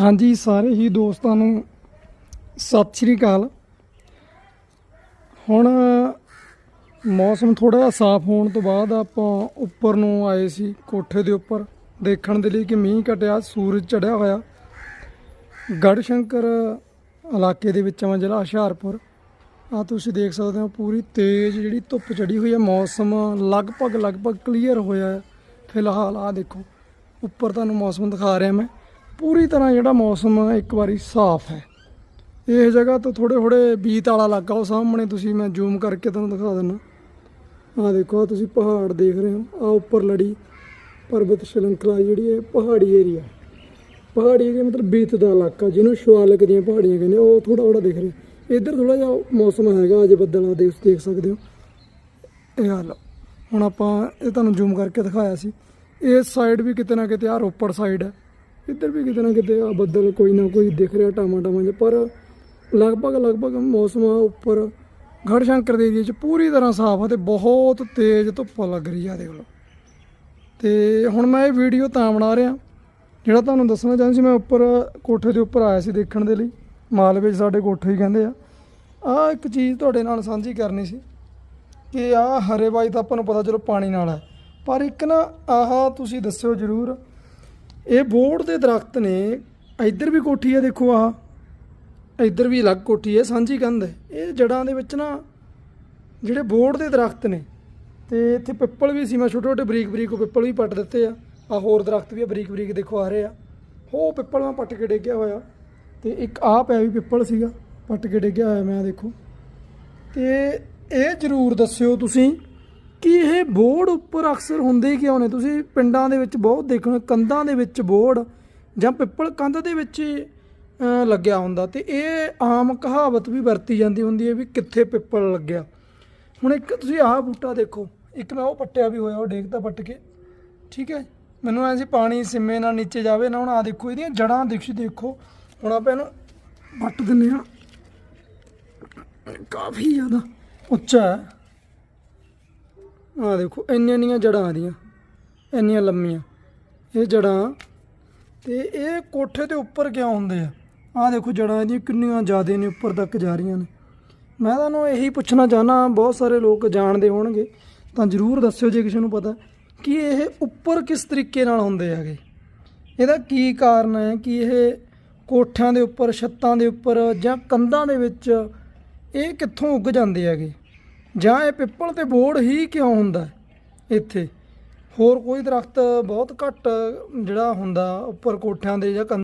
ਹਾਂਜੀ, ਸਾਰੇ ਹੀ ਦੋਸਤਾਂ ਨੂੰ ਸਤਿ ਸ਼੍ਰੀ ਅਕਾਲ। ਹੁਣ ਮੌਸਮ ਥੋੜਾ ਜਿਹਾ ਸਾਫ਼ ਹੋਣ ਤੋਂ ਬਾਅਦ ਆਪਾਂ ਉੱਪਰ ਨੂੰ ਆਏ ਸੀ, ਕੋਠੇ ਦੇ ਉੱਪਰ। ਦੇਖਣ ਦੇ ਲਈ ਕਿ ਮੀਂਹ ਘਟਿਆ, ਸੂਰਜ ਚੜਿਆ ਹੋਇਆ। ਗੜਸ਼ੰਕਰ ਇਲਾਕੇ ਦੇ ਵਿੱਚ ਆ ਜ਼ਿਲ੍ਹਾ ਹੁਸ਼ਿਆਰਪੁਰ। ਆ ਤੁਸੀਂ ਦੇਖ ਸਕਦੇ ਹੋ, ਪੂਰੀ ਤੇਜ਼ ਜਿਹੜੀ ਧੁੱਪ ਚੜੀ ਹੋਈ ਹੈ, ਮੌਸਮ ਲਗਭਗ ਲਗਭਗ ਕਲੀਅਰ ਹੋਇਆ ਹੈ। ਫਿਲਹਾਲ ਆ ਦੇਖੋ, ਉੱਪਰ ਤੁਹਾਨੂੰ ਮੌਸਮ ਦਿਖਾ ਰਿਹਾ ਮੈਂ। ਪੂਰੀ ਤਰ੍ਹਾਂ ਜਿਹੜਾ ਮੌਸਮ ਹੈ ਇੱਕ ਵਾਰੀ ਸਾਫ਼ ਹੈ। ਇਹ ਜਗ੍ਹਾ ਤੋਂ ਥੋੜੇ ਥੋੜੇ ਬੀਤ ਵਾਲਾ ਇਲਾਕਾ ਉਹ ਸਾਹਮਣੇ ਤੁਸੀਂ ਮੈਂ ਜ਼ੂਮ ਕਰਕੇ ਤੁਹਾਨੂੰ ਦਿਖਾ ਦਿੰਦਾ। ਆ ਦੇਖੋ, ਆਹ ਤੁਸੀਂ ਪਹਾੜ ਦੇਖ ਰਹੇ ਹੋ। ਆ ਉੱਪਰ ਲੜੀ ਪਰਬਤ ਸ਼੍ਰੰਖਲਾ ਜਿਹੜੀ ਹੈ ਪਹਾੜੀ ਏਰੀਆ ਪਹਾੜੀ ਏਰੀਆ ਮਤਲਬ ਬੀਤ ਦਾ ਇਲਾਕਾ, ਜਿਹਨੂੰ ਸ਼ਿਵਾਲਿਕ ਦੀਆਂ ਪਹਾੜੀਆਂ ਕਹਿੰਦੇ ਉਹ ਥੋੜਾ ਥੋੜਾ ਦਿਖ ਰਿਹਾ। ਇੱਧਰ ਥੋੜਾ ਜਿਹਾ ਮੌਸਮ ਹੈਗਾ ਅਜੇ ਬੱਦਲ ਆ ਦੇਖ ਦੇਖ ਸਕਦੇ ਹੋ। ਇਹ ਹਾਲ ਹੁਣ ਆਪਾਂ ਇਹ ਤੁਹਾਨੂੰ ਜ਼ੂਮ ਕਰਕੇ ਦਿਖਾਇਆ ਸੀ। ਇਸ ਸਾਈਡ ਵੀ ਕਿਤੇ ਨਾ ਕਿਤੇ ਆ ਰੋਪੜ ਸਾਈਡ ਹੈ। ਇੱਧਰ ਵੀ ਕਿਤੇ ਨਾ ਕਿਤੇ ਆ ਬੱਦਲ ਕੋਈ ਨਾ ਕੋਈ ਦਿਖ ਰਿਹਾ ਟਾਮਾ ਟਾਮਾ ਜਿਹਾ, ਪਰ ਲਗਭਗ ਲਗਭਗ ਮੌਸਮ ਆ ਉੱਪਰ ਗੜਸ਼ੰਕਰ ਦੇ ਏਰੀਏ 'ਚ ਪੂਰੀ ਤਰ੍ਹਾਂ ਸਾਫ਼ ਆ ਤੇ ਬਹੁਤ ਤੇਜ਼ ਧੁੱਪ ਲੱਗ ਰਹੀ ਆ, ਦੇਖ ਲਓ। ਤੇ ਹੁਣ ਮੈਂ ਇਹ ਵੀਡੀਓ ਤਾਂ ਬਣਾ ਰਿਹਾ, ਜਿਹੜਾ ਤੁਹਾਨੂੰ ਦੱਸਣਾ ਚਾਹੁੰਦਾ ਸੀ, ਮੈਂ ਉੱਪਰ ਕੋਠੇ ਦੇ ਉੱਪਰ ਆਇਆ ਸੀ ਦੇਖਣ ਦੇ ਲਈ ਮਾਲਵੇ 'ਚ ਸਾਡੇ ਕੋਠੇ ਹੀ ਕਹਿੰਦੇ ਆ। ਆ ਇੱਕ ਚੀਜ਼ ਤੁਹਾਡੇ ਨਾਲ ਸਾਂਝੀ ਕਰਨੀ ਸੀ ਕਿ ਆ ਹਰੇ ਬਾਈ ਤਾਂ ਆਪਾਂ ਨੂੰ ਪਤਾ, ਚਲੋ ਪਾਣੀ ਨਾਲ ਹੈ ਪਰ ਇੱਕ ਨਾ ਆਹ ਤੁਸੀਂ ਦੱਸਿਓ ਜਰੂਰ ਇਹ ਬੋੜ ਦੇ ਦਰਖਤ ਨੇ, ਇੱਧਰ ਵੀ ਕੋਠੀ ਹੈ ਦੇਖੋ ਆਹ, ਇੱਧਰ ਵੀ ਅਲੱਗ ਕੋਠੀ ਹੈ, ਸਾਂਝੀ ਕੰਧ ਹੈ। ਇਹ ਜੜਾਂ ਦੇ ਵਿੱਚ ਨਾ ਜਿਹੜੇ ਬੋੜ ਦੇ ਦਰਖਤ ਨੇ, ਤੇ ਇੱਥੇ ਪਿੱਪਲ ਵੀ ਸੀ ਮੈਂ ਛੋਟੇ ਛੋਟੇ ਬਰੀਕ ਬਰੀਕ ਪਿੱਪਲ ਵੀ ਪੱਟ ਦਿੱਤੇ ਆ। ਆ ਹੋਰ ਦਰਖਤ ਵੀ ਆ, ਬਰੀਕ ਬਰੀਕ ਦੇਖੋ ਆ ਰਹੇ ਆ। ਉਹ ਪਿੱਪਲ ਮੈਂ ਪੱਟ ਕੇ ਡੇਗਿਆ ਹੋਇਆ, ਤੇ ਇੱਕ ਆਹ ਪੈ ਵੀ ਪਿੱਪਲ ਸੀਗਾ, ਪੱਟ ਕੇ ਡੇਗਿਆ ਹੋਇਆ ਮੈਂ ਦੇਖੋ। ਤੇ ਇਹ ਜਰੂਰ ਦੱਸਿਓ ਤੁਸੀਂ ਕਿ ਇਹ ਬੋਰਡ ਉੱਪਰ ਅਕਸਰ ਹੁੰਦੇ ਹੀ ਕਿਉਂ ਨੇ? ਤੁਸੀਂ ਪਿੰਡਾਂ ਦੇ ਵਿੱਚ ਬਹੁਤ ਦੇਖੋ ਕੰਧਾਂ ਦੇ ਵਿੱਚ ਬੋਰਡ ਜਾਂ ਪਿੱਪਲ ਕੰਧ ਦੇ ਵਿੱਚ ਹੀ, ਲੱਗਿਆ ਹੁੰਦਾ ਤੇ ਇਹ ਆਮ ਕਹਾਵਤ ਵੀ ਵਰਤੀ ਜਾਂਦੀ ਹੁੰਦੀ ਹੈ ਵੀ ਕਿੱਥੇ ਪਿੱਪਲ ਲੱਗਿਆ। ਹੁਣ ਇੱਕ ਤੁਸੀਂ ਆਹ ਬੂਟਾ ਦੇਖੋ ਇੱਕ ਮੈਂ ਉਹ ਪੱਟਿਆ ਵੀ ਹੋਇਆ ਉਹ ਡੇਗਤਾ ਪੱਟ ਕੇ। ਠੀਕ ਹੈ? ਮੈਨੂੰ ਐਂ ਸੀ ਪਾਣੀ ਸਿੰਮੇ ਨਾਲ ਨੀਚੇ ਜਾਵੇ ਨਾ ਹੁਣ ਆ ਦੇਖੋ ਇਹਦੀਆਂ ਜੜਾਂ ਦੇਖੀ ਦੇਖੋ। ਹੁਣ ਆਪਾਂ ਇਹਨੂੰ ਵੱਟ ਦਿੰਨੇ ਆ ਕਾਫੀ ਜ਼ਿਆਦਾ ਉੱਚਾ ਹੈ। ਆ ਦੇਖੋ, ਇੰਨੀਆਂ ਇੰਨੀਆਂ ਜੜਾਂ ਆਦੀਆਂ ਇੰਨੀਆਂ ਲੰਮੀਆਂ। ਇਹ ਜੜਾਂ ਤੇ ਇਹ ਕੋਠੇ ਦੇ ਉੱਪਰ ਕਿਉਂ ਹੁੰਦੇ ਆ? ਆ ਦੇਖੋ ਜੜਾਂ ਇਹਦੀਆਂ ਕਿੰਨੀਆਂ ਜ਼ਿਆਦੇ ਨੇ ਉੱਪਰ ਤੱਕ ਜਾ ਰਹੀਆਂ ਨੇ। ਮੈਂ ਤੁਹਾਨੂੰ ਇਹੀ ਪੁੱਛਣਾ ਚਾਹਨਾ ਬਹੁਤ ਸਾਰੇ ਲੋਕ ਜਾਣਦੇ ਹੋਣਗੇ, ਤਾਂ ਜਰੂਰ ਦੱਸਿਓ ਜੇ ਕਿਸੇ ਨੂੰ ਪਤਾ ਕਿ ਇਹ ਉੱਪਰ ਕਿਸ ਤਰੀਕੇ ਨਾਲ ਹੁੰਦੇ ਹੈਗੇ। ਇਹਦਾ ਕੀ ਕਾਰਨ ਹੈ ਕਿ ਇਹ ਕੋਠਿਆਂ ਦੇ ਉੱਪਰ, ਛੱਤਾਂ ਦੇ ਉੱਪਰ ਜਾਂ ਕੰਧਾਂ ਦੇ ਵਿੱਚ ਇਹ ਕਿੱਥੋਂ ਉੱਗ ਜਾਂਦੇ ਹੈਗੇ? ਜਾਂ ਇਹ ਪਿੱਪਲ ਤੇ ਬੋੜ ਹੀ ਕਿਉਂ ਹੁੰਦਾ ਇੱਥੇ ਹੋਰ ਕੋਈ ਦਰਖਤ ਬਹੁਤ ਘੱਟ ਜਿਹੜਾ ਹੁੰਦਾ ਉੱਪਰ ਕੋਠਿਆਂ ਦੇ ਜਾਂ ਕੰਧ